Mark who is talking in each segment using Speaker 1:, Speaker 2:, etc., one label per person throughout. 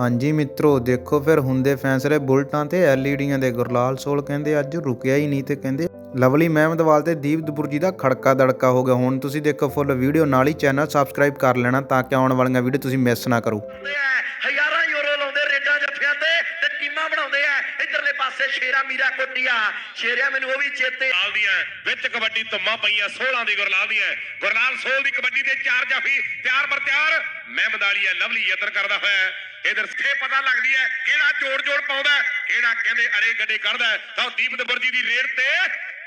Speaker 1: ਹਾਂਜੀ ਮਿੱਤਰੋ, ਦੇਖੋ ਫਿਰ ਹੁੰਦੇ ਫੈਸਲੇ। ਬੁਲਟਾਂ ਤੇ ਐਲਈਡੀਆਂ ਦੇ ਗੁਰਲਾਲ ਸੋਲ ਕਹਿੰਦੇ, ਅੱਜ ਰੁਕਿਆ ਹੀ ਨਹੀਂ ਤੇ ਕਹਿੰਦੇ, ਲਵਲੀ ਮਹਿਮਦਵਾਲ ਤੇ ਦੀਪ ਦਪੁਰ ਦਾ ਖੜਕਾ ਦੜਕਾ ਹੋ ਗਿਆ। ਹੁਣ ਤੁਸੀਂ ਦੇਖੋ ਫੁੱਲ ਵੀਡੀਓ, ਨਾਲ ਹੀ ਚੈਨਲ ਸਬਸਕ੍ਰਾਈਬ ਕਰ ਲੈਣਾ ਤਾਂ ਕਿ ਆਉਣ ਵਾਲੀਆਂ ਵੀਡੀਓ ਤੁਸੀਂ ਮਿਸ ਨਾ ਕਰੋ।
Speaker 2: ਹਜ਼ਾਰਾਂ ਯੂਰੋ ਲਾਉਂਦੇ ਰੇਡਾਂ ਜੱਫਿਆਂ ਤੇ ਤੇ ਟੀਮਾਂ ਬਣਾਉਂਦੇ ਆ। ਇਧਰਲੇ ਪਾਸੇ ਸ਼ੇਰਾ ਮੀਰਾ ਕੋਟੀਆ। ਸ਼ੇਰਿਆ ਮੈਨੂੰ ਉਹ ਵੀ ਚੇਤੇ
Speaker 3: ਗੁਰਲਾਲ ਦੀਆਂ, ਵਿੱਚ ਕਬੱਡੀ ਧੁੰਮਾਂ ਪਈਆਂ 16 ਦੀ ਗੁਰਲਾਲ ਦੀਆਂ। ਗੁਰਲਾਲ 16 ਦੀ ਕਬੱਡੀ ਤੇ ਚਾਰ ਜਾਫੀ ਤਿਆਰ ਬਰ ਤਿਆਰ। ਮਹਿਮਦ ਆਲੀ ਹੈ, ਲਵਲੀ ਯਤਨ ਕਰਦਾ ਹੋਇਆ। ਇਧਰ ਸੇ ਪਤਾ ਲੱਗਦੀ ਹੈ ਕਿਹੜਾ ਜੋੜ ਜੋੜ ਪਾਉਂਦਾ ਕਿਹੜਾ ਕਹਿੰਦੇ ਅੜੇ ਗੱਡੇ ਕੱਢਦਾ ਤਾਂ ਉਹ ਦੀਪ ਦਬਰਜੀ ਦੀ ਰੇਡ ਤੇ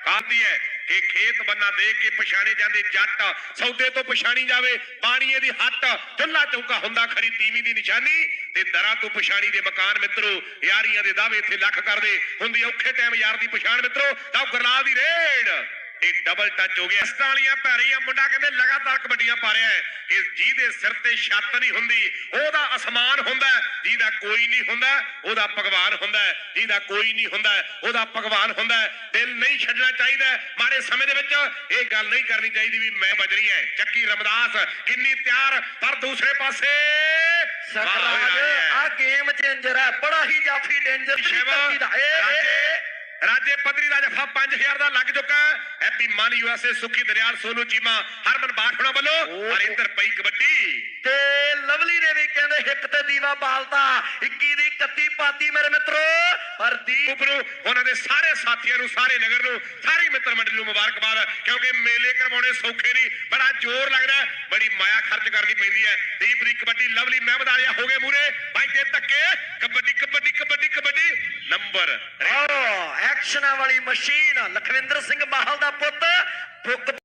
Speaker 3: ਆਉਂਦੀ ਹੈ ਕਿ ਖੇਤ ਬੰਨਾ ਦੇਖ ਕੇ ਪਛਾਣੇ ਜਾਂਦੇ ਜੱਟ ਸੌਦੇ ਤੋਂ ਪਛਾਣੀ ਜਾਵੇ ਪਾਣੀਏ ਦੀ ਹੱਟ ਚੁੱਲਾ ਚੌਕਾ ਹੁੰਦਾ ਖਰੀ ਤੀਵੀਂ ਦੀ ਨਿਸ਼ਾਨੀ ਤੇ ਦਰਾਂ ਤੋਂ ਪਛਾਣੀ ਦੇ ਮਕਾਨ ਮਿੱਤਰੋ, ਯਾਰੀਆਂ ਦੇ ਦਾਅਵੇ ਇੱਥੇ ਲੱਖ ਕਰਦੇ, ਹੁੰਦੀ ਔਖੇ ਟਾਈਮ ਯਾਰ ਦੀ ਪਛਾਣ ਮਿੱਤਰੋ, ਤਾਂ ਉਹ ਗੁਰਲਾਲ ਦੀ ਰੇਡ। ਇਹ ਡਬਲ ਟੱਚ ਹੋ ਗਿਆ ਇਸ ਵਾਲੀਆਂ ਭੈੜੀਆਂ ਮੁੰਡਾ ਕਹਿੰਦੇ ਲਗਾਤਾਰ ਕਬੱਡੀਆਂ ਪਾ ਰਿਹਾ ਹੈ। ਕਿ ਜਿਹਦੇ ਸਿਰ ਤੇ ਛੱਤ ਨਹੀਂ ਹੁੰਦੀ ਉਹਦਾ ਅਸਮਾਨ ਹੁੰਦਾ ਜਿਹਦਾ ਕੋਈ ਨਹੀਂ ਹੁੰਦਾ ਉਹਦਾ ਭਗਵਾਨ ਹੁੰਦਾ ਜਿਹਦਾ ਕੋਈ ਨਹੀਂ ਹੁੰਦਾ ਉਹਦਾ ਭਗਵਾਨ ਹੁੰਦਾ। ਦਿਲ ਨਹੀਂ ਛੱਡਣਾ ਚਾਹੀਦਾ। ਮਾੜੇ ਸਮੇਂ ਦੇ ਵਿੱਚ ਇਹ ਗੱਲ ਨਹੀਂ ਕਰਨੀ ਚਾਹੀਦੀ ਵੀ ਮੈਂ ਬਜਰੀ ਹੈ। ਚੱਕੀ ਰਮਦਾਸ ਕਿੰਨੀ ਤਿਆਰ ਪਰ ਦੂਸਰੇ ਪਾਸੇ
Speaker 2: ਸਖਰਾਜ ਆ ਗੇਮ ਚੇਂਜਰ ਹੈ। ਬੜਾ ਹੀ ਜਾਫੀ ਡੇਂਜਰ
Speaker 3: ਸ਼ਿਵ
Speaker 2: ਦਾ।
Speaker 3: ਰਾਜੇ ਪੱਧਰੀ ਦਾ ਜਫਾ 5000 ਦਾ ਲੱਗ ਚੁੱਕਾ ਹੈ। ਹੈਪੀ ਮਨ ਯੂਐਸਏ ਸੁੱਖੀ ਦਰਿਆਲ ਸੋਨੂ ਚੀਮਾ ਹਰਮਨ ਬਾਠਣਾ ਵੱਲੋਂ ਇੱਧਰ ਪਈ ਕਬੱਡੀ।
Speaker 2: ਤੇ ਲਵਲੀ ਨੇ ਵੀ ਕਹਿੰਦੇ ਹਿੱਕ ਤੇ ਦੀਵਾ ਬਾਲਤਾ। 21 ਦੀ 31 ਪਾਤੀ ਮੇਰੇ ਮਿੱਤਰੋ। ਪਰ ਦੀਪ
Speaker 3: ਉਪਰੋਂ ਉਹਨਾਂ ਦੇ ਸਾਰੇ ਸਾਥੀਆਂ ਨੂੰ ਸਾਰੇ ਨਗਰ ਨੂੰ ਸਾਰੀ ਮਿੱਤਰ ਮੰਡਲੀ ਨੂੰ ਮੁਬਾਰਕਬਾਦ ਕਿਉਂਕਿ ਮੇਲੇ ਕਰਵਾਉਣੇ ਸੌਖੇ ਨਹੀਂ ਬੜਾ ਜ਼ੋਰ ਲੱਗਦਾ ਬੜੀ ਮਾਇਆ ਖਰਚ ਕਰਨੀ ਪੈਂਦੀ ਹੈ। ਦੀਪ ਦੀ ਕਬੱਡੀ ਲਵਲੀ ਮਹਿਮਦ ਆਲਿਆ ਹੋ ਗਏ ਮੂਰੇ ਬਾਈ ਦੇ ਧੱਕੇ। ਕਬੱਡੀ ਕਬੱਡੀ ਕਬੱਡੀ ਕਬੱਡੀ। ਨੰਬਰ
Speaker 2: ਆਹ ਐਕਸ਼ਨਾਂ ਵਾਲੀ ਮਸ਼ੀਨ ਲਖਵਿੰਦਰ ਸਿੰਘ ਬਾਹਲ ਦਾ ਪੁੱਤ ਬੁੱਕ